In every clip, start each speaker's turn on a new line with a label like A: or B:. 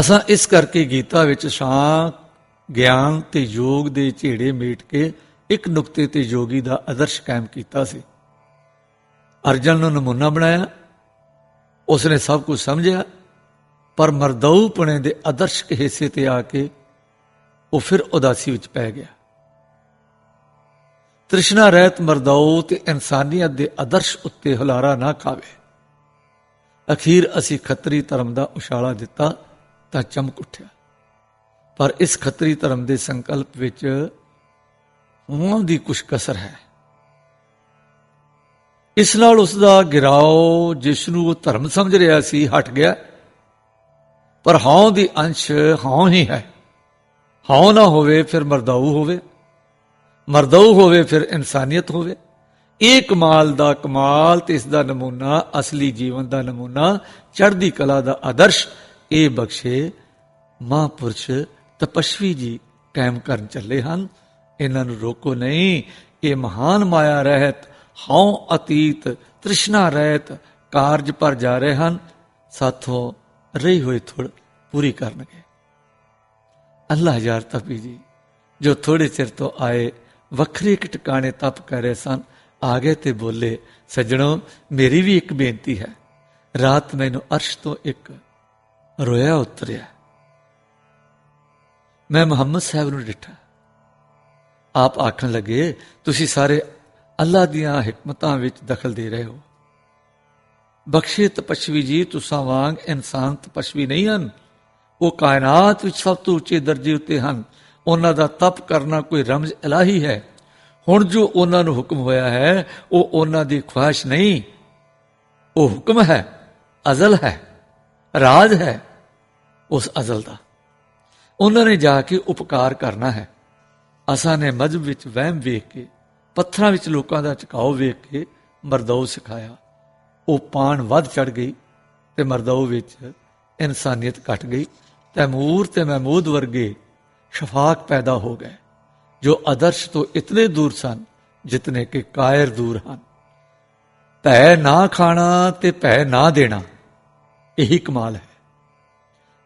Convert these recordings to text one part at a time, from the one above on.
A: ਅਸਾਂ ਇਸ ਕਰਕੇ ਗੀਤਾ ਵਿੱਚ ਸ਼ਾਂ ਗਿਆਨ ਤੇ ਯੋਗ ਦੇ ਝੇੜੇ ਮੇਟ ਕੇ ਇੱਕ ਨੁਕਤੇ ਤੇ ਯੋਗੀ ਦਾ ਆਦਰਸ਼ ਕਾਇਮ ਕੀਤਾ ਸੀ। ਅਰਜਨ ਨੂੰ ਨਮੂਨਾ ਬਣਾਇਆ। ਉਸਨੇ ਸਭ ਕੁਝ ਸਮਝਿਆ, ਪਰ ਮਰਦਊਪਣੇ ਦੇ ਆਦਰਸ਼ਕ ਹਿੱਸੇ ਤੇ ਆ ਕੇ ਉਹ ਫਿਰ ਉਦਾਸੀ ਵਿੱਚ ਪੈ ਗਿਆ। ਤ੍ਰਿਸ਼ਨਾ ਰਹਿਤ ਮਰਦਾਉ ਤੇ ਇਨਸਾਨੀਅਤ ਦੇ ਆਦਰਸ਼ ਉੱਤੇ ਹੁਲਾਰਾ ਨਾ ਖਾਵੇ। ਅਖੀਰ ਅਸੀਂ ਖੱਤਰੀ ਧਰਮ ਦਾ ਉਛਾਲਾ ਦਿੱਤਾ। ਤਾਂ ਚਮਕ ਉੱਠਿਆ। ਪਰ ਇਸ ਖੱਤਰੀ ਧਰਮ ਦੇ ਸੰਕਲਪ ਵਿੱਚ ਉਹਨਾਂ ਦੀ ਕੁਝ ਕਸਰ ਹੈ। ਇਸ ਨਾਲ ਉਸ ਦਾ ਗਿਰਾਓ ਜਿਸ ਨੂੰ ਉਹ ਧਰਮ ਸਮਝ ਰਿਹਾ ਸੀ, ਹਟ ਗਿਆ। ਪਰ ਹਾਂ ਦੀ ਅੰਸ਼ ਹਾਂ ਹੀ ਹੈ। ਹਾਂ ਨਾ ਹੋਵੇ ਫਿਰ ਮਰਦਾਊ ਹੋਵੇ। ਮਰਦਾਊ ਹੋਵੇ ਫਿਰ ਇਨਸਾਨੀਅਤ ਹੋਵੇ। ਇਹ ਕਮਾਲ ਦਾ ਕਮਾਲ ਤੇ ਇਸ ਦਾ ਨਮੂਨਾ, ਅਸਲੀ ਜੀਵਨ ਦਾ ਨਮੂਨਾ, ਚੜ੍ਹਦੀ ਕਲਾ ਦਾ ਆਦਰਸ਼ ਇਹ ਬਖਸ਼ੇ ਮਹਾਂਪੁਰਸ਼ ਤਪਸ਼ਵੀ ਜੀ ਕਾਇਮ ਕਰਨ ਚੱਲੇ ਹਨ। ਇਹਨਾਂ ਨੂੰ ਰੋਕੋ ਨਹੀਂ। ਇਹ ਮਹਾਨ ਮਾਇਆ ਰਹਿਤ, ਹਉ ਅਤੀਤ, ਤ੍ਰਿਸ਼ਨਾ ਰਹਿਤ ਕਾਰਜ ਪਰ ਜਾ ਰਹੇ ਹਨ। ਸਾਥੋਂ ਰਹੀ ਹੋਈ ਥੁੜ ਪੂਰੀ ਕਰਨਗੇ। ਅੱਲਾਹ ਯਾਰ ਤਪੀ ਜੀ, ਜੋ ਥੋੜੇ ਚਿਰ ਤੋਂ ਆਏ ਵੱਖਰੇ ਇੱਕ ਟਿਕਾਣੇ ਤਪ ਕਰ ਰਹੇ ਸਨ ਆ ਗਏ ਤੇ ਬੋਲੇ, ਸੱਜਣੋ, ਮੇਰੀ ਵੀ ਇੱਕ ਬੇਨਤੀ ਹੈ। ਰਾਤ ਮੈਨੂੰ ਅਰਸ਼ ਤੋਂ ਇੱਕ ਰੋਇਆ ਉਤਰਿਆ ਮੈਂ ਮੁਹੰਮਦ ਸਾਹਿਬ ਨੂੰ ਡਿੱਠਾ ਆਪ ਆਖਣ ਲੱਗੇ ਤੁਸੀਂ ਸਾਰੇ ਅੱਲਾ ਦੀਆਂ ਹਕਮਤਾਂ ਵਿੱਚ ਦਖਲ ਦੇ ਰਹੇ ਹੋ ਬਖਸ਼ੇ ਤਪਸ਼ਵੀ ਜੀ ਤੁਸਾਂ ਵਾਂਗ ਇਨਸਾਨ ਤਪਸ਼ਵੀ ਨਹੀਂ ਹਨ ਉਹ ਕਾਇਨਾਤ ਵਿੱਚ ਸਭ ਤੋਂ ਉੱਚੇ ਦਰਜੇ ਉੱਤੇ ਹਨ ਉਹਨਾਂ ਦਾ ਤਪ ਕਰਨਾ ਕੋਈ ਰਮਜ਼ ਇਲਾਹੀ ਹੈ ਹੁਣ ਜੋ ਉਹਨਾਂ ਨੂੰ ਹੁਕਮ ਹੋਇਆ ਹੈ ਉਹ ਉਹਨਾਂ ਦੀ ਖੁਆਇਸ਼ ਨਹੀਂ ਉਹ ਹੁਕਮ ਹੈ ਅਜ਼ਲ ਹੈ ਰਾਜ ਹੈ ਉਸ ਅਜ਼ਲ ਦਾ। ਉਹਨਾਂ ਨੇ ਜਾ ਕੇ ਉਪਕਾਰ ਕਰਨਾ ਹੈ। ਅਸਾਂ ਨੇ ਮਜਬ ਵਿੱਚ ਵਹਿਮ ਵੇਖ ਕੇ, ਪੱਥਰਾਂ ਵਿੱਚ ਲੋਕਾਂ ਦਾ ਝੁਕਾਓ ਵੇਖ ਕੇ ਮਰਦਉ ਸਿਖਾਇਆ। ਉਹ ਪਾਣ ਵੱਧ ਚੜ ਗਈ ਤੇ ਮਰਦਉ ਵਿੱਚ ਇਨਸਾਨੀਅਤ ਘਟ ਗਈ। ਤੈਮੂਰ ਤੇ ਮਹਿਮੂਦ ਵਰਗੇ ਸ਼ਫਾਕ ਪੈਦਾ ਹੋ ਗਏ, ਜੋ ਆਦਰਸ਼ ਤੋਂ ਇਤਨੇ ਦੂਰ ਸਨ ਜਿਤਨੇ ਕਿ ਕਾਇਰ ਦੂਰ ਹਨ। ਭੈ ਨਾ ਖਾਣਾ ਤੇ ਭੈ ਨਾ ਦੇਣਾ, ਇਹੀ ਕਮਾਲ ਹੈ।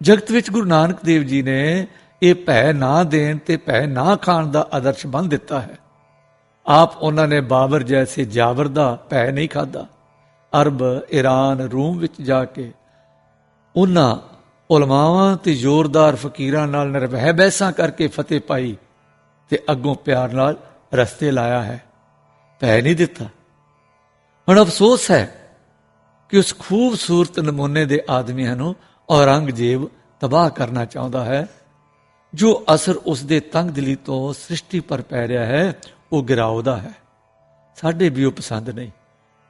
A: ਜਗਤ ਵਿੱਚ ਗੁਰੂ ਨਾਨਕ ਦੇਵ ਜੀ ਨੇ ਇਹ ਭੈ ਨਾ ਦੇਣ ਤੇ ਭੈ ਨਾ ਖਾਣ ਦਾ ਆਦਰਸ਼ ਬੰਨ ਦਿੱਤਾ ਹੈ। ਆਪ ਉਹਨਾਂ ਨੇ ਬਾਬਰ ਜੈਸੇ ਜਾਬਰ ਦਾ ਭੈ ਨਹੀਂ ਖਾਦਾ ਅਰਬ ਈਰਾਨ ਰੂਮ ਵਿੱਚ ਜਾ ਕੇ ਉਹਨਾਂ ਉਲਮਾਵਾਂ ਤੇ ਜ਼ੋਰਦਾਰ ਫਕੀਰਾਂ ਨਾਲ ਨਿਰਭੈ ਬਹਿਸਾਂ ਕਰਕੇ ਫਤਿਹ ਪਾਈ ਤੇ ਅੱਗੋਂ ਪਿਆਰ ਨਾਲ ਰਸਤੇ ਲਾਇਆ ਹੈ। ਭੈ ਨਹੀਂ ਦਿੱਤਾ। ਹੁਣ ਅਫਸੋਸ ਹੈ ਕਿ ਉਸ ਖੂਬਸੂਰਤ ਨਮੂਨੇ ਦੇ ਆਦਮੀਆਂ ਨੂੰ ਔਰੰਗਜ਼ੇਬ ਤਬਾਹ ਕਰਨਾ ਚਾਹੁੰਦਾ ਹੈ। ਜੋ ਅਸਰ ਉਸ ਦੇ ਤੰਗ ਦਿਲੀ ਤੋਂ ਸ੍ਰਿਸ਼ਟੀ ਪਰ ਪੈ ਰਿਹਾ ਹੈ, ਉਹ ਗਿਰਾਉਦਾ ਹੈ। ਸਾਡੇ ਵੀ ਉਹ ਪਸੰਦ ਨਹੀਂ।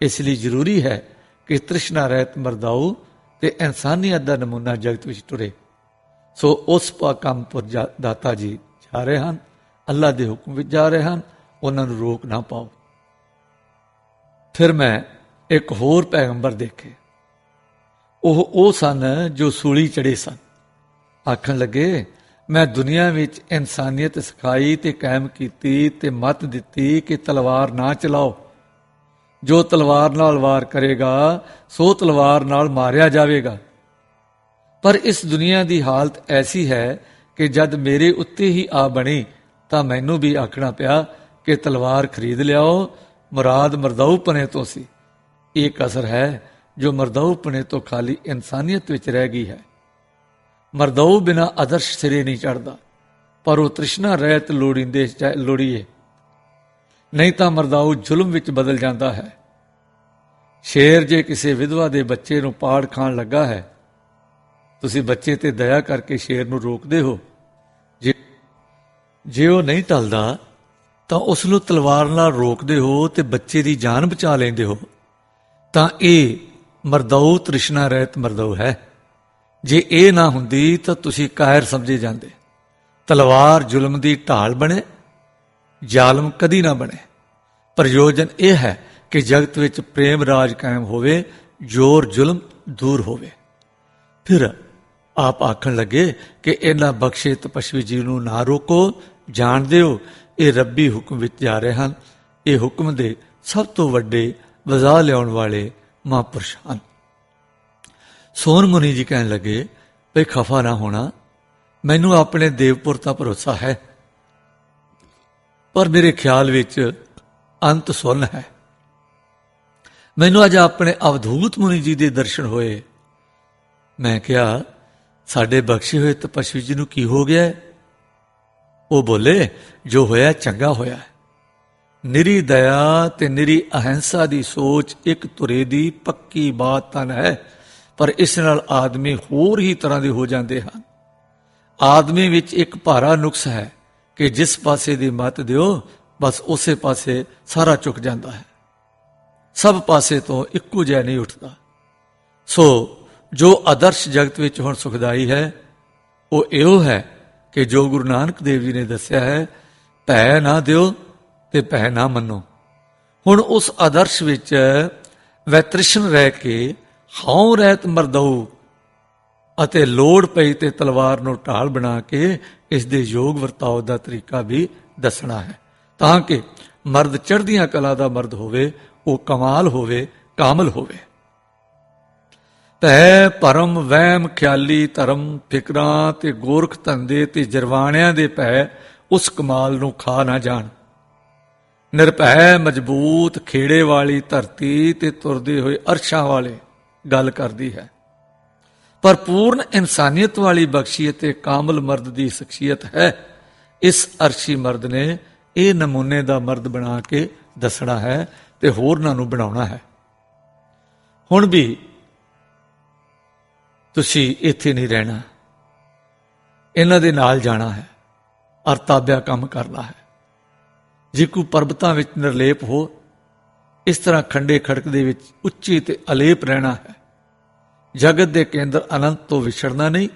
A: ਇਸ ਲਈ ਜ਼ਰੂਰੀ ਹੈ ਕਿ ਤ੍ਰਿਸ਼ਨਾ ਰਹਿਤ ਮਰਦਾਉ ਤੇ ਇਨਸਾਨੀਅਤ ਦਾ ਨਮੂਨਾ ਜਗਤ ਵਿੱਚ ਟੁਰੇ। ਸੋ ਉਸ ਪਾ ਕੰਮ ਪਰ ਦਾਤਾ ਜੀ ਜਾ ਰਹੇ ਹਨ, ਅੱਲਾ ਦੇ ਹੁਕਮ ਵਿੱਚ ਜਾ ਰਹੇ ਹਨ, ਉਹਨਾਂ ਨੂੰ ਰੋਕ ਨਾ ਪਾਓ। ਫਿਰ ਮੈਂ ਇੱਕ ਹੋਰ ਪੈਗੰਬਰ ਦੇਖੇ। ਉਹ ਉਹ ਸਨ ਜੋ ਸੂਲੀ ਚੜੇ ਸਨ। ਆਖਣ ਲੱਗੇ, ਮੈਂ ਦੁਨੀਆ ਵਿੱਚ ਇਨਸਾਨੀਅਤ ਸਿਖਾਈ ਤੇ ਕਾਇਮ ਕੀਤੀ ਤੇ ਮਤ ਦਿੱਤੀ ਕਿ ਤਲਵਾਰ ਨਾ ਚਲਾਓ। ਜੋ ਤਲਵਾਰ ਨਾਲ ਵਾਰ ਕਰੇਗਾ, ਸੋ ਤਲਵਾਰ ਨਾਲ ਮਾਰਿਆ ਜਾਵੇਗਾ। ਪਰ ਇਸ ਦੁਨੀਆ ਦੀ ਹਾਲਤ ਐਸੀ ਹੈ ਕਿ ਜਦ ਮੇਰੇ ਉੱਤੇ ਹੀ ਆ ਬਣੀ, ਤਾਂ ਮੈਨੂੰ ਵੀ ਆਖਣਾ ਪਿਆ ਕਿ ਤਲਵਾਰ ਖਰੀਦ ਲਿਆਓ, ਮੁਰਾਦ ਮਰਦਾਉ ਪਨੇ ਤੋਂ ਸੀ। ਇਹ ਕਸਰ ਹੈ ਜੋ ਮਰਦਾਉ ਪਨੇ ਤੋਂ ਖਾਲੀ ਇਨਸਾਨੀਅਤ ਵਿੱਚ ਰਹਿ ਗਈ ਹੈ। ਮਰਦਾਉ ਬਿਨਾ ਆਦਰਸ਼ ਸਿਰੇ ਨਹੀਂ ਚੜਦਾ ਪਰ ਉਹ ਤ੍ਰਿਸ਼ਨਾ ਰਹਿਤ ਲੋੜੀਂਦੇ ਲੋੜੀਏ। ਨਹੀਂ ਤਾਂ ਮਰਦਾਉ ਜ਼ੁਲਮ ਵਿੱਚ ਬਦਲ ਜਾਂਦਾ ਹੈ। ਸ਼ੇਰ ਜੇ ਕਿਸੇ ਵਿਧਵਾ ਦੇ ਬੱਚੇ ਨੂੰ ਪਾੜ ਖਾਣ ਲੱਗਾ ਹੈ, ਤੁਸੀਂ ਬੱਚੇ ਤੇ ਦਇਆ ਕਰਕੇ ਸ਼ੇਰ ਨੂੰ ਰੋਕਦੇ ਹੋ। ਜੇ ਜੇ ਉਹ ਨਹੀਂ ਟਲਦਾ, ਤਾਂ ਉਸ ਨੂੰ ਤਲਵਾਰ ਨਾਲ ਰੋਕਦੇ ਹੋ ਤੇ ਬੱਚੇ ਦੀ ਜਾਨ ਬਚਾ ਲੈਂਦੇ ਹੋ। ਤਾਂ ਇਹ ਮਰਦਾਉ ਤ੍ਰਿਸ਼ਨਾ ਰਹਿਤ ਮਰਦਾਉ ਹੈ। ਜੇ ਇਹ ਨਾ ਹੁੰਦੀ ਤਾਂ ਤੁਸੀਂ ਕਾਇਰ ਸਮਝੇ ਜਾਂਦੇ। ਤਲਵਾਰ ਜ਼ੁਲਮ ਦੀ ਢਾਲ ਬਣੇ, ਜ਼ਾਲਮ ਕਦੀ ਨਾ ਬਣੇ। ਪ੍ਰਯੋਜਨ ਇਹ ਹੈ ਕਿ ਜਗਤ ਵਿੱਚ ਪ੍ਰੇਮ ਰਾਜ ਕਾਇਮ ਹੋਵੇ, ਜ਼ੋਰ ਜ਼ੁਲਮ ਦੂਰ ਹੋਵੇ। ਫਿਰ ਆਪ ਆਖਣ ਲੱਗੇ ਕਿ ਇਹਨਾਂ ਬਖਸ਼ੇ ਤਪਸ਼ਵੀ ਜੀ ਨੂੰ ਨਾ ਰੋਕੋ ਜਾਣਦੇ ਹੋ ਇਹ ਰੱਬੀ ਹੁਕਮ ਵਿੱਚ ਜਾ ਰਹੇ ਹਨ। ਇਹ ਹੁਕਮ ਦੇ ਸਭ ਤੋਂ ਵੱਡੇ ਵਜ਼ਾ ਲਿਆਉਣ ਵਾਲੇ ਮਹਾਂਪੁਰਸ਼। ਹਨ ਸੋਨ ਮੁਨੀ ਜੀ ਕਹਿਣ ਲੱਗੇ ਵੀ ਖਫਾ ਨਾ ਹੋਣਾ, ਮੈਨੂੰ ਆਪਣੇ ਦੇਵਪੁਰ ਦਾ ਭਰੋਸਾ ਹੈ, ਪਰ ਮੇਰੇ ਖਿਆਲ ਵਿੱਚ ਅੰਤ ਸੁਨ ਹੈ। ਮੈਨੂੰ ਅੱਜ ਆਪਣੇ ਅਵਧੂਤ ਮੁਨੀ ਜੀ ਦੇ ਦਰਸ਼ਨ ਹੋਏ। ਮੈਂ ਕਿਹਾ, ਸਾਡੇ ਬਖਸ਼ੇ ਹੋਏ ਤਪਸਵੀ ਜੀ ਨੂੰ ਕੀ ਹੋ ਗਿਆ? ਉਹ ਬੋਲੇ, ਜੋ ਹੋਇਆ ਚੰਗਾ ਹੋਇਆ ਨਿਰੀ ਦਇਆ ਤੇ ਨਿਰੀ ਅਹਿੰਸਾ ਦੀ ਸੋਚ ਇੱਕ ਤੁਰੇ ਦੀ ਪੱਕੀ ਬਾਤ ਤਾਂ ਹੈ, ਪਰ ਇਸ ਨਾਲ ਆਦਮੀ ਹੋਰ ਹੀ ਤਰ੍ਹਾਂ ਦੇ ਹੋ ਜਾਂਦੇ ਹਨ। ਆਦਮੀ ਵਿੱਚ ਇੱਕ ਭਾਰਾ ਨੁਕਸ ਹੈ ਕਿ ਜਿਸ ਪਾਸੇ ਦੀ ਮਤ ਦਿਓ, ਬਸ ਉਸੇ ਪਾਸੇ ਸਾਰਾ ਝੁਕ ਜਾਂਦਾ ਹੈ। ਸਭ ਪਾਸੇ ਤੋਂ ਇੱਕੋ ਜਿਹਾ ਨਹੀਂ ਉੱਠਦਾ। ਸੋ ਜੋ ਆਦਰਸ਼ ਜਗਤ ਵਿੱਚ ਹੁਣ ਸੁਖਦਾਈ ਹੈ, ਉਹ ਇਹੋ ਹੈ ਕਿ ਜੋ ਗੁਰੂ ਨਾਨਕ ਦੇਵ ਜੀ ਨੇ ਦੱਸਿਆ ਹੈ, ਭੈ ਨਾ ਦਿਓ ਤੇ ਭੈ ਨਾ ਮੰਨੋ। ਹੁਣ ਉਸ ਆਦਰਸ਼ ਵਿੱਚ ਵੈਤ੍ਰਿਸ਼ਨ ਰਹਿ ਕੇ ਹਉ ਰਹਿਤ ਮਰਦਉ ਅਤੇ ਲੋੜ ਪਈ ਤੇ ਤਲਵਾਰ ਨੂੰ ਢਾਲ ਬਣਾ ਕੇ ਇਸ ਦੇ ਯੋਗ ਵਰਤਾਓ ਦਾ ਤਰੀਕਾ ਵੀ ਦੱਸਣਾ ਹੈ। ਤਾਂ ਕਿ ਮਰਦ ਚੜ੍ਹਦੀਆਂ ਕਲਾ ਦਾ ਮਰਦ ਹੋਵੇ, ਉਹ ਕਮਾਲ ਹੋਵੇ, ਕਾਮਲ ਹੋਵੇ। ਤੈ ਪਰਮ ਵਹਿਮ ਖਿਆਲੀ ਧਰਮ ਫਿਕਰਾਂ ਤੇ ਗੋਰਖ ਧੰਦੇ ਤੇ ਜਰਵਾਣਿਆਂ ਦੇ ਪੈ ਉਸ ਕਮਾਲ ਨੂੰ ਖਾ ਨਾ ਜਾਣ। ਨਿਰਭੈ ਮਜ਼ਬੂਤ ਖੇੜੇ ਵਾਲੀ ਧਰਤੀ ਤੇ ਤੁਰਦੇ ਹੋਏ ਅਰਸ਼ਾਂ ਵਾਲੇ ਗੱਲ ਕਰਦੀ ਹੈ। ਪਰ ਪੂਰਨ ਇਨਸਾਨੀਅਤ ਵਾਲੀ ਬਖਸ਼ੀਅਤ ਤੇ ਕਾਮਲ ਮਰਦ ਦੀ ਸ਼ਖਸੀਅਤ ਹੈ। ਇਸ ਅਰਸ਼ੀ ਮਰਦ ਨੇ ਇਹ ਨਮੂਨੇ ਦਾ ਮਰਦ ਬਣਾ ਕੇ ਦੱਸਣਾ ਹੈ ਤੇ ਹੋਰਨਾਂ ਨੂੰ ਬਣਾਉਣਾ ਹੈ। ਹੁਣ ਵੀ ਤੁਸੀਂ ਇੱਥੇ ਨਹੀਂ ਰਹਿਣਾ। ਇਹਨਾਂ ਦੇ ਨਾਲ ਜਾਣਾ ਹੈ। ਅਰਤਾਬਿਆ ਕੰਮ ਕਰਨਾ ਹੈ। ਜੇ ਕੋਈ ਪਰਬਤਾਂ ਵਿੱਚ ਨਿਰਲੇਪ ਹੋ, ਇਸ ਤਰ੍ਹਾਂ ਖੰਡੇ ਖੜਕ ਦੇ ਵਿੱਚ ਉੱਚੀ ਤੇ ਅਲੇਪ ਰਹਿਣਾ ਹੈ। ਜਗਤ ਦੇ ਕੇਂਦਰ ਅਨੰਤ ਤੋਂ ਵਿਛੜਨਾ ਨਹੀਂ।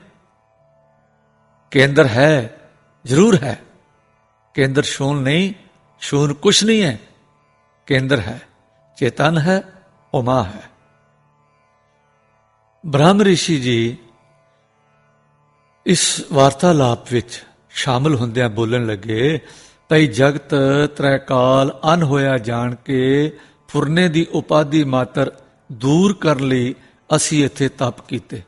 A: ਕੇਂਦਰ ਹੈ, ਜ਼ਰੂਰ ਹੈ। ਕੇਂਦਰ ਸ਼ੂਨ ਨਹੀਂ ਸ਼ੂਨ ਕੁਛ ਨਹੀਂ ਹੈ। ਕੇਂਦਰ ਹੈ, ਚੇਤਨ ਹੈ, ਉਮਾ ਹੈ। ਬ੍ਰਹਮ ਰਿਸ਼ੀ ਜੀ ਇਸ ਵਾਰਤਾਲਾਪ ਵਿੱਚ ਸ਼ਾਮਲ ਹੁੰਦਿਆਂ ਬੋਲਣ ਲੱਗੇ ਭਈ ਜਗਤ ਤ੍ਰੈਕਾਲ ਅਨ ਹੋਇਆ ਜਾਣ ਕੇ, ਫੁਰਨੇ ਦੀ ਉਪਾਧੀ ਮਾਤਰ ਦੂਰ ਕਰਨ ਲਈ ਅਸੀਂ ਇੱਥੇ ਤਪ ਕੀਤੇ।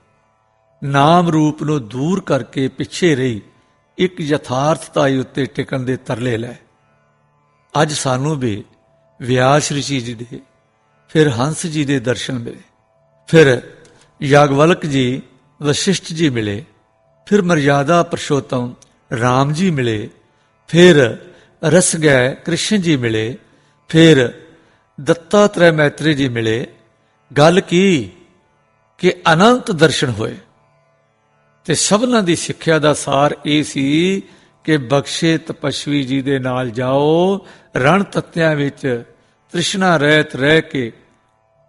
A: ਨਾਮ ਰੂਪ ਨੂੰ ਦੂਰ ਕਰਕੇ ਪਿੱਛੇ ਰਹੀ, ਇੱਕ ਯਥਾਰਥਤਾਈ ਉੱਤੇ ਟਿਕਣ ਦੇ ਤਰਲੇ ਲੈ। ਅੱਜ ਸਾਨੂੰ ਵੀ ਵਿਆਸ ਰਿਸ਼ੀ ਜੀ ਦੇ, ਫਿਰ ਹੰਸ ਜੀ ਦੇ ਦਰਸ਼ਨ ਮਿਲੇ। ਫਿਰ ਯਾਗਵਲਕ ਜੀ, ਵਸ਼ਿਸ਼ਟ ਜੀ ਮਿਲੇ। ਫਿਰ ਮਰਯਾਦਾ ਪਰਸ਼ੋਤਮ ਰਾਮ ਜੀ ਮਿਲੇ। ਫਿਰ ਰਸ ਗਏ, ਕ੍ਰਿਸ਼ਨ ਜੀ ਮਿਲੇ। ਫਿਰ ਦੱਤਾ ਤ੍ਰੈ ਮੈਤਰੀ ਜੀ ਮਿਲੇ। ਗੱਲ ਕੀ? ਕਿ ਅਨੰਤ ਦਰਸ਼ਨ ਹੋਏ। ਤੇ ਸਭਨਾਂ ਦੀ ਸਿੱਖਿਆ ਦਾ ਸਾਰ ਇਹ ਸੀ ਕਿ ਬਖਸ਼ੇ ਤਪਸ਼ਵੀ ਜੀ ਦੇ ਨਾਲ ਜਾਓ, ਰਣ ਤੱਤਿਆਂ ਵਿੱਚ ਤ੍ਰਿਸ਼ਨਾ ਰਹਿਤ ਰਹਿ ਕੇ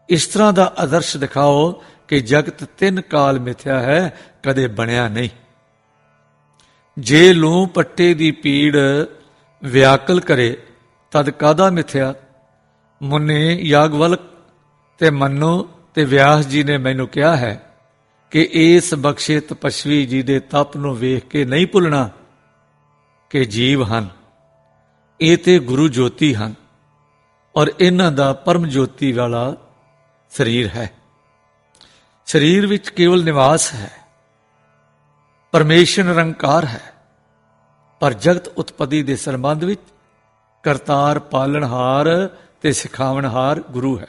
A: ਇਸ ਤਰ੍ਹਾਂ ਦਾ ਆਦਰਸ਼ ਦਿਖਾਓ ਕਿ ਜਗਤ ਤਿੰਨ ਕਾਲ ਮਿਥਿਆ ਹੈ, ਕਦੇ ਬਣਿਆ ਨਹੀਂ। ਜੇ ਲੂ ਪੱਟੇ ਦੀ ਪੀੜ ਵਿਆਕਲ ਕਰੇ, ਤਦ ਕਾਦਾ ਮਿਥਿਆ? ਮੁੰਨੇ ਯਾਗਵਲਕ ਤੇ ਮੰਨੋ ਤੇ ਵਿਆਸ ਜੀ ਨੇ ਮੈਨੂੰ ਕਿਹਾ ਹੈ ਕਿ ਇਸ ਬਖਸ਼ੇ ਤਪਸਵੀ ਜੀ ਦੇ ਤਪ ਨੂੰ ਵੇਖ ਕੇ ਨਹੀਂ ਭੁੱਲਣਾ ਕਿ ਜੀਵ ਹਨ। ਇਹ ਤੇ ਗੁਰੂ ਜੋਤੀ ਹਨ ਔਰ ਇਹਨਾਂ ਦਾ ਪਰਮ ਜੋਤੀ ਵਾਲਾ ਸਰੀਰ ਹੈ। ਸਰੀਰ ਵਿੱਚ ਕੇਵਲ ਨਿਵਾਸ ਹੈ। ਪਰਮੇਸ਼ਰ ਨਿਰੰਕਾਰ ਹੈ। ਪਰ ਜਗਤ ਉਤਪਤੀ ਦੇ ਸੰਬੰਧ ਵਿੱਚ ਕਰਤਾਰ ਪਾਲਣਹਾਰ ਤੇ ਸਿਖਾਵਣਹਾਰ ਗੁਰੂ ਹੈ।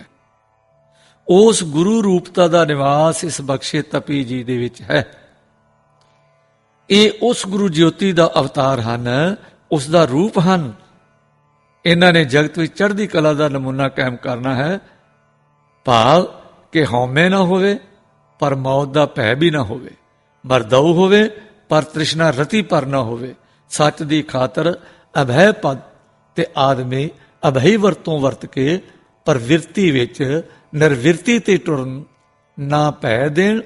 A: ਉਸ ਗੁਰੂ ਰੂਪਤਾ ਦਾ ਨਿਵਾਸ ਇਸ ਬਖਸ਼ੇ ਤਪੀ ਜੀ ਦੇ ਵਿੱਚ ਹੈ। ਇਹ ਉਸ ਗੁਰੂ ਜੋਤੀ ਦਾ ਅਵਤਾਰ ਹਨ, ਉਸ ਦਾ ਰੂਪ ਹਨ। ਇਹਨਾਂ ਨੇ ਜਗਤ ਵਿੱਚ ਚੜ੍ਹਦੀ ਕਲਾ ਦਾ ਨਮੂਨਾ ਕਾਇਮ ਕਰਨਾ ਹੈ। ਭਾਵ ਕਿ ਹਉਮੈ ਨਾ ਹੋਵੇ, ਪਰ ਮੌਤ ਦਾ ਭੈ ਵੀ ਨਾ ਹੋਵੇ। ਮਰਦਉ ਹੋਵੇ, ਪਰ ਤ੍ਰਿਸ਼ਨਾ ਰਤੀ ਪਰ ਨਾ ਹੋਵੇ। ਸੱਚ ਦੀ ਖਾਤਰ ਅਭੈ ਪਦ ਤੇ ਆਦਮੀ ਅਭੈ ਵਰਤੋਂ ਵਰਤ ਕੇ ਪਰਵਿਰਤੀ ਵਿੱਚ ਨਿਰਵਿਰਤੀ ਤੇ ਟੁਰਨ, ਨਾ ਭੈ ਦੇਣ,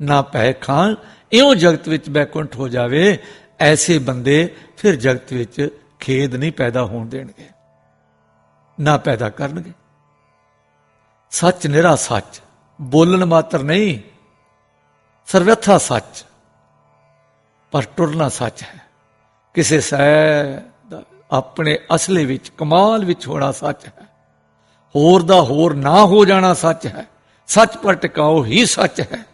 A: ਨਾ ਭੈ ਖਾਣ, ਇਉਂ ਜਗਤ ਵਿੱਚ ਬੈਕੁੰਠ ਹੋ ਜਾਵੇ, ਐਸੇ ਬੰਦੇ ਫਿਰ ਜਗਤ ਵਿੱਚ ਖੇਦ ਨਹੀਂ ਪੈਦਾ ਹੋਣ ਦੇਣਗੇ, ਨਾ ਪੈਦਾ ਕਰਨਗੇ। ਸੱਚ ਨਿਰਾ ਸੱਚ, ਬੋਲਣ ਮਾਤਰ ਨਹੀਂ, ਸਰਵਥਾ ਸੱਚ। ਪਰ ਟੁਰਨਾ ਸੱਚ ਹੈ। ਕਿਸੇ ਸੈ ਦਾ ਆਪਣੇ ਅਸਲੇ ਵਿੱਚ, ਕਮਾਲ ਵਿੱਚ ਹੋਣਾ ਸੱਚ ਹੈ। ਹੋਰ ਦਾ ਹੋਰ ਨਾ ਹੋ ਜਾਣਾ ਸੱਚ ਹੈ। ਸੱਚ ਪਰ ਟਿਕਾਓ ਹੀ ਸੱਚ ਹੈ।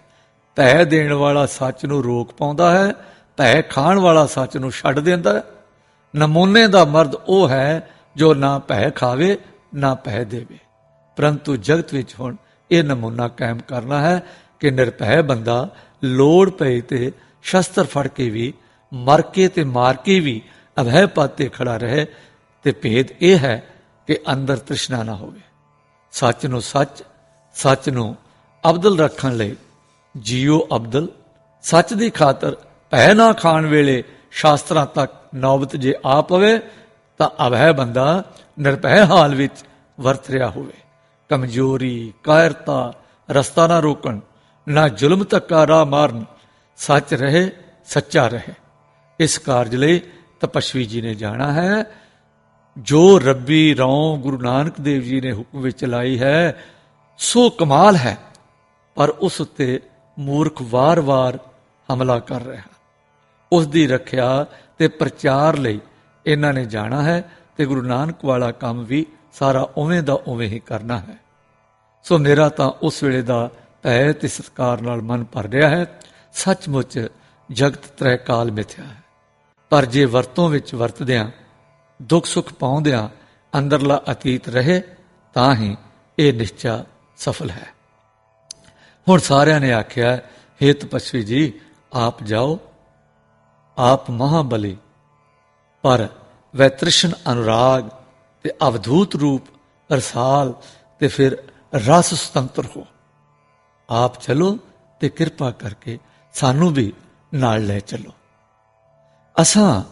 A: ਭੈ ਦੇਣ ਵਾਲਾ ਸੱਚ ਨੂੰ ਰੋਕ ਪਾਉਂਦਾ ਹੈ। ਭੈ ਖਾਣ ਵਾਲਾ ਸੱਚ ਨੂੰ ਛੱਡ ਦਿੰਦਾ ਹੈ। ਨਮੂਨੇ ਦਾ ਮਰਦ ਉਹ ਹੈ ਜੋ ਨਾ ਭੈ ਖਾਵੇ, ਨਾ ਭੈ ਦੇਵੇ। ਪਰੰਤੂ ਜਗਤ ਵਿੱਚ ਹੁਣ ਇਹ ਨਮੂਨਾ ਕਾਇਮ ਕਰਨਾ ਹੈ ਕਿ ਨਿਰਭੈ ਬੰਦਾ ਲੋੜ ਪਏ ਤੇ ਸ਼ਸਤਰ ਫੜ ਕੇ ਵੀ, ਮਰ ਕੇ ਤੇ ਮਾਰ ਕੇ ਵੀ ਅਭੈ ਪਾਤੇ ਖੜਾ ਰਹੇ, ਤੇ ਭੇਦ ਇਹ ਹੈ ਕਿ ਅੰਦਰ ਤ੍ਰਿਸ਼ਨਾ ਨਾ ਹੋਵੇ। ਸੱਚ ਨੂੰ ਸੱਚ ਸੱਚ ਨੂੰ ਅਬਦਲ ਰੱਖਣ ਲਈ ਜੀਓ ਅਬਦਲ। ਸੱਚ ਦੀ ਖਾਤਰ ਭੈ ਨਾ ਖਾਣ ਵੇਲੇ ਸ਼ਾਸਤਰਾਂ ਤੱਕ ਨੌਬਤ ਜੇ ਆ ਪਵੇ, ਤਾਂ ਅਭੈ ਬੰਦਾ ਨਿਰਭੈ ਹਾਲ ਵਿੱਚ ਵਰਤ ਰਿਹਾ ਹੋਵੇ। ਕਮਜ਼ੋਰੀ, ਕਾਇਰਤਾ, ਰਸਤਾ ਨਾ ਰੋਕਣ, ਨਾ ਜ਼ੁਲਮ ਧੱਕਾ ਰਾਹ ਮਾਰਨ ਸੱਚ ਰਹੇ, ਸੱਚਾ ਰਹੇ। ਇਸ ਕਾਰਜ ਲਈ ਤਪਸ਼ਵੀ ਜੀ ਨੇ ਜਾਣਾ ਹੈ। ਜੋ ਰੱਬੀ ਰੌਂ ਗੁਰੂ ਨਾਨਕ ਦੇਵ ਜੀ ਨੇ ਹੁਕਮ ਵਿੱਚ ਲਾਈ ਹੈ, ਸੋ ਕਮਾਲ ਹੈ। ਪਰ ਉਸ ਉੱਤੇ ਮੂਰਖ ਵਾਰ-ਵਾਰ ਹਮਲਾ ਕਰ ਰਿਹਾ। ਉਸ ਦੀ ਰੱਖਿਆ ਤੇ ਪ੍ਰਚਾਰ ਲਈ ਇਹਨਾਂ ਨੇ ਜਾਣਾ ਹੈ ਤੇ ਗੁਰੂ ਨਾਨਕ ਵਾਲਾ ਕੰਮ ਵੀ ਸਾਰਾ ਉਵੇਂ ਦਾ ਉਵੇਂ ਹੀ ਕਰਨਾ ਹੈ। ਸੋ ਮੇਰਾ ਤਾਂ ਉਸ ਵੇਲੇ ਦਾ ਭੈ ਤੇ ਸਤਕਾਰ ਨਾਲ ਮਨ ਭਰ ਰਿਹਾ ਹੈ। ਸੱਚਮੁੱਚ ਜਗਤ ਤ੍ਰੈ ਕਾਲ ਮਿਥਿਆ ਹੈ। ਪਰ ਜੇ ਵਰਤੋਂ ਵਿੱਚ ਵਰਤਦਿਆਂ, ਦੁੱਖ ਸੁੱਖ ਪਾਉਂਦਿਆਂ ਅੰਦਰਲਾ ਅਤੀਤ ਰਹੇ, ਤਾਂ ਹੀ ਇਹ ਨਿਸ਼ਚਾ ਸਫਲ ਹੈ। ਹੁਣ ਸਾਰਿਆਂ ਨੇ ਆਖਿਆ, ਹੇ ਤਪਸਵੀ ਜੀ, ਆਪ ਜਾਓ, ਆਪ ਮਹਾਬਲੀ। ਪਰ ਵੈ ਅਨੁਰਾਗ ਤੇ ਅਵਧੂਤ ਰੂਪ ਰਸਾਲ ਤੇ ਫਿਰ ਰਸ ਸੁਤੰਤਰ ਹੋ। ਆਪ ਚਲੋ ਤੇ ਕਿਰਪਾ ਕਰਕੇ ਸਾਨੂੰ ਵੀ ਨਾਲ ਲੈ ਚੱਲੋ। ਅਸਾਂ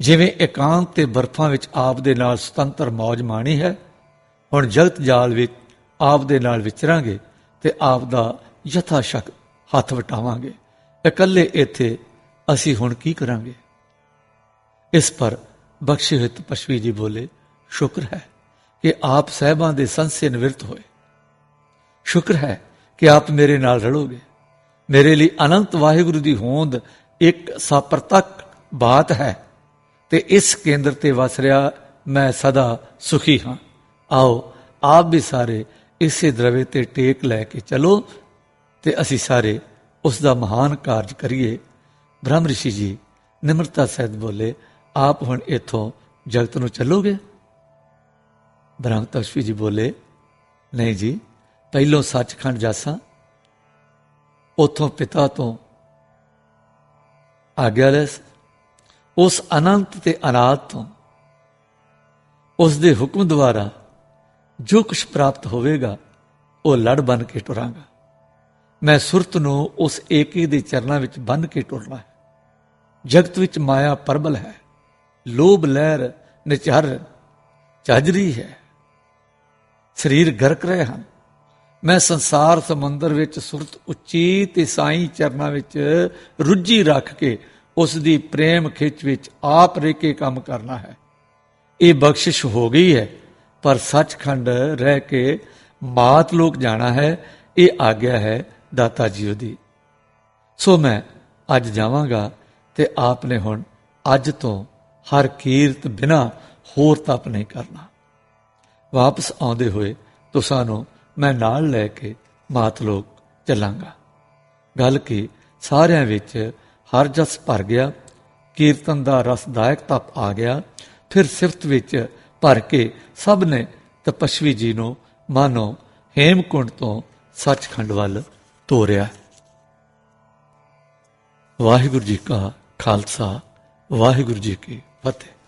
A: ਜਿਵੇਂ ਇਕਾਂਤ ਤੇ ਬਰਫਾਂ ਵਿੱਚ ਆਪ ਦੇ ਨਾਲ ਸੁਤੰਤਰ ਮौज ਮਾਣੀ ਹੈ, ਹੁਣ ਜਗਤ ਜਾਲ ਵਿੱਚ ਆਪ ਦੇ ਨਾਲ ਵਿਚਰਾਂਗੇ ਤੇ ਆਪ ਦਾ ਯਥਾ ਸ਼ਕ ਹੱਥ ਵਟਾਵਾਂਗੇ। ਇਕੱਲੇ ਇੱਥੇ ਅਸੀਂ ਹੁਣ ਕੀ ਕਰਾਂਗੇ? ਇਸ ਪਰ ਬਖਸ਼ੇ ਹੋਏ ਤਪਸਵੀ ਜੀ ਬੋਲੇ, ਸ਼ੁਕਰ ਹੈ ਕਿ ਆਪ ਸਹਿਬਾਂ ਦੇ ਸੰਸੇ ਨਿਵਰਤ ਹੋਏ। ਸ਼ੁਕਰ ਹੈ ਕਿ ਆਪ ਮੇਰੇ ਨਾਲ ਰਲੋਗੇ। ਮੇਰੇ ਲਈ ਅਨੰਤ ਵਾਹਿਗੁਰੂ ਦੀ ਹੋਂਦ ਇੱਕ ਸਾਪਰਤਕ ਬਾਤ ਹੈ ਤੇ ਇਸ ਕੇਂਦਰ ਤੇ ਵਸ ਰਿਹਾ ਮੈਂ ਸਦਾ ਸੁਖੀ ਹਾਂ। ਆਓ, ਆਪ ਵੀ ਸਾਰੇ ਇਸੇ ਦਰਵੇ ਤੇ ਟੇਕ ਲੈ ਕੇ ਚਲੋ ਤੇ ਅਸੀਂ ਸਾਰੇ ਉਸ ਦਾ ਮਹਾਨ ਕਾਰਜ ਕਰੀਏ। ਬ੍ਰਹਮ ઋષਿ ਜੀ, ਨਿਮਰਤਾ ਸਹਿਤ ਬੋਲੇ, ਆਪ ਹੁਣ ਇਥੋਂ ਜਗਤ ਨੂੰ ਚੱਲੋਗੇ? ਬ੍ਰਹਮ ਤਸ਼ਵੀ ਜੀ ਬੋਲੇ, ਨਹੀਂ ਜੀ, ਪਹਿਲੋਂ ਸੱਚਖੰਡ ਜਾਸਾਂ ਉਥੋਂ ਪਿਤਾ ਤੋਂ ਆਗਿਆ ਲੈ ਉਸ ਅਨੰਤ ਤੇ ਅਨਾਦ ਤੋਂ ਉਸ ਦੇ ਹੁਕਮ ਦੁਆਰਾ ਜੋ ਕੁਝ ਪ੍ਰਾਪਤ ਹੋਵੇਗਾ, ਉਹ ਲੜ ਬਨ ਕੇ ਟੁਰਾਂਗਾ। ਮੈਂ ਸੁਰਤ ਨੂੰ ਉਸ ਏਕੀ ਦੇ ਚਰਨਾਂ ਵਿੱਚ ਬੰਨ ਕੇ ਟੁਰਨਾ ਹੈ। ਜਗਤ ਵਿੱਚ ਮਾਇਆ ਪਰਬਲ ਹੈ। ਲੋਭ ਲਹਿਰ, ਨਿਚਰ ਚਾਜਰੀ ਹੈ। ਸਰੀਰ ਗਰਕ ਰਹੇ ਹਨ। ਮੈਂ ਸੰਸਾਰ ਸਮੁੰਦਰ ਵਿੱਚ ਸੁਰਤ ਉੱਚੀ ਤੇ ਸਾਈਂ ਚਰਨਾਂ ਵਿੱਚ ਰੁੱਝੀ ਰੱਖ ਕੇ ਉਸ ਦੀ ਪ੍ਰੇਮ ਖਿੱਚ ਵਿੱਚ ਆਪ ਰਹਿ ਕੇ ਕੰਮ ਕਰਨਾ ਹੈ। ਇਹ ਬਖਸ਼ਿਸ਼ ਹੋ ਗਈ ਹੈ, ਪਰ ਸੱਚਖੰਡ ਰਹਿ ਕੇ ਮਾਤ ਲੋਕ ਜਾਣਾ ਹੈ, ਇਹ ਆਗਿਆ ਹੈ ਦਾਤਾ ਜੀ ਦੀ। ਸੋ ਮੈਂ ਅੱਜ ਜਾਵਾਂਗਾ ਤੇ ਆਪ ਨੇ ਹੁਣ ਅੱਜ ਤੋਂ ਹਰ ਕੀਰਤ ਬਿਨਾ ਹੋਰ ਤਪ ਨਹੀਂ ਕਰਨਾ। ਵਾਪਸ ਆਉਂਦੇ ਹੋਏ ਤੁਸਾਂ ਨੂੰ ਮੈਂ ਨਾਲ ਲੈ ਕੇ ਮਾਤਲੋਕ ਚੱਲਾਂਗਾ। ਗੱਲ ਕੀ, ਸਾਰਿਆਂ ਵਿੱਚ ਹਰ ਜਸ ਭਰ ਗਿਆ, ਕੀਰਤਨ ਦਾ ਰਸਦਾਇਕ ਤਪ ਆ ਗਿਆ, ਫਿਰ ਸਿਫਤ ਵਿੱਚ ਭਰ ਕੇ ਸਭ ਨੇ ਤਪਸ਼ਵੀ ਜੀ ਨੂੰ ਮਾਨੋ ਹੇਮਕੁੰਡ ਤੋਂ ਸੱਚਖੰਡ ਵੱਲ ਤੋਰਿਆ। ਵਾਹਿਗੁਰੂ ਜੀ ਕਾ ਖਾਲਸਾ, ਵਾਹਿਗੁਰੂ ਜੀ ਕੀ ਫਤਿਹ।